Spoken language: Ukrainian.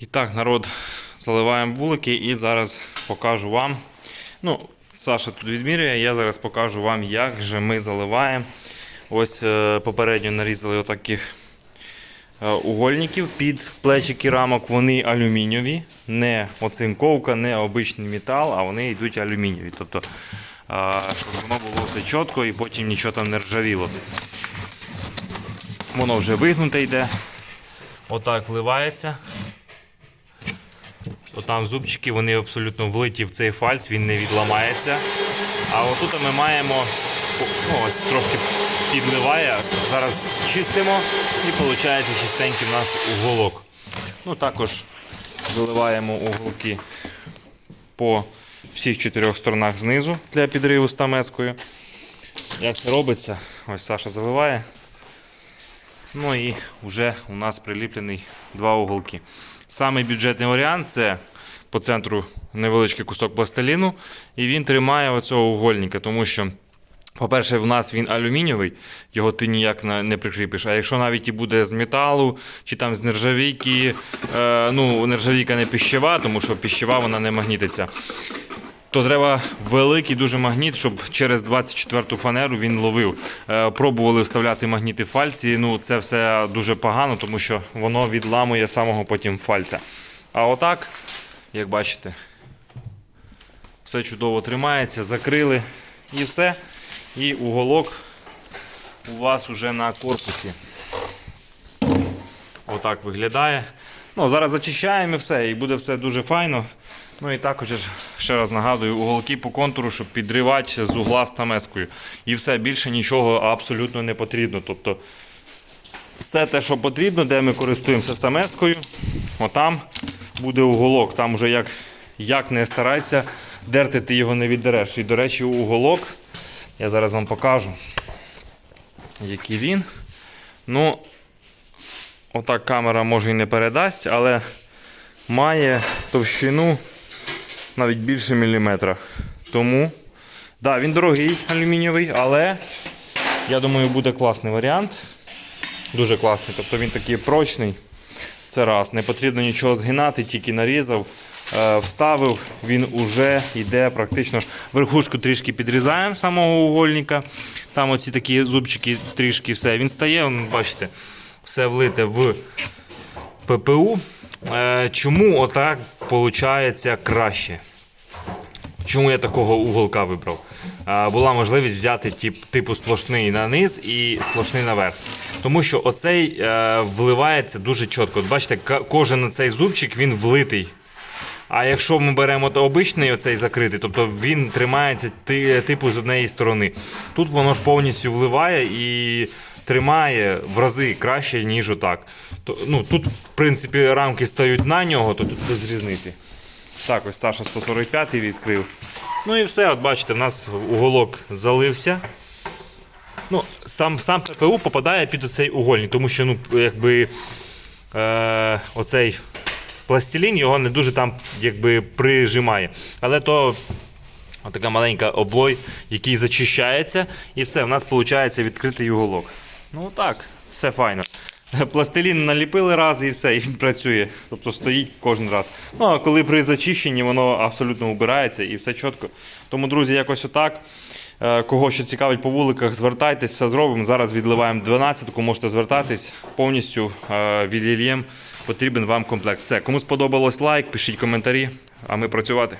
І так, народ, заливаємо вулики і зараз покажу вам. Ну, Саша тут відмірює, я зараз покажу вам, як же ми заливаємо. Ось е, попередньо нарізали отаких е, угольників під плечики рамок. Вони алюмінієві, не оцинковка, не обичний метал, а вони йдуть алюмінієві. Тобто, е, щоб воно було все чітко і потім нічого там не ржавіло. Воно вже вигнуте йде. Отак вливається. Отам зубчики, вони абсолютно влиті в цей фальц, він не відламається. А отут ми маємо, ну, ось трошки підливає. Зараз чистимо і виходить чистенький в нас уголок. Ну, також заливаємо уголки по всіх чотирьох сторонах знизу для підриву стамескою. Як це робиться? Ось Саша заливає. Ну і вже у нас приліплений два уголки. Самий бюджетний варіант це по центру невеличкий кусок пластиліну, і він тримає оцього угольника, тому що. По-перше, в нас він алюмінієвий, його ти ніяк не прикріпиш. А якщо навіть і буде з металу чи там з нержавійки, е, ну нержавійка не піщева, тому що піщева вона не магнітиться, то треба великий дуже магніт, щоб через 24-ту фанеру він ловив. Е, пробували вставляти магніти фальці. Ну це все дуже погано, тому що воно відламує самого потім фальця. А отак, як бачите, все чудово тримається, закрили і все. І уголок у вас уже на корпусі. Отак виглядає. Ну, зараз зачищаємо і все, і буде все дуже файно. Ну і також ще раз нагадую, уголки по контуру, щоб підривати з угла стамескою. І все, більше нічого абсолютно не потрібно. Тобто все те, що потрібно, де ми користуємося стамескою, отам буде уголок. Там вже як, як не старайся, дерти ти його не віддереш. І, до речі, уголок, я зараз вам покажу, який він. Ну, отак камера може і не передасть, але має товщину навіть більше міліметра. Тому, да, він дорогий алюмінієвий, але я думаю, буде класний варіант. Дуже класний. Тобто він такий прочний. Це раз. Не потрібно нічого згинати, тільки нарізав, е, вставив, він уже йде практично. Верхушку трішки підрізаємо самого угольника. Там оці такі зубчики трішки все. Він стає, бачите, все влите в ППУ. Е, Чому отак виходить краще? Чому я такого уголка вибрав? Була можливість взяти тип, типу сплошний на низ і сплошний наверх. Тому що оцей е, вливається дуже чітко. От бачите, кожен цей зубчик він влитий. А якщо ми беремо обичний оцей закритий, тобто він тримається типу з однієї сторони. Тут воно ж повністю вливає і тримає в рази краще, ніж отак. То, ну, тут, в принципі, рамки стають на нього, то тут без різниці. Так, ось Саша 145 відкрив. Ну і все, от бачите, в нас уголок залився. Ну, сам, сам ППУ попадає під оцей угольник, тому що ну, якби, е, оцей пластилін його не дуже там якби, прижимає. Але то така маленька облой, який зачищається, і все, в нас виходить відкритий уголок. Ну так, все файно. Пластилін наліпили раз і все, і він працює. Тобто стоїть кожен раз. Ну а коли при зачищенні воно абсолютно убирається і все чітко. Тому, друзі, якось отак. Е, Кого що цікавить по вуликах, звертайтесь, все зробимо. Зараз відливаємо 12-ку, можете звертатись повністю е, відільєм. Потрібен вам комплект. Все, кому сподобалось лайк, пишіть коментарі, а ми працювати.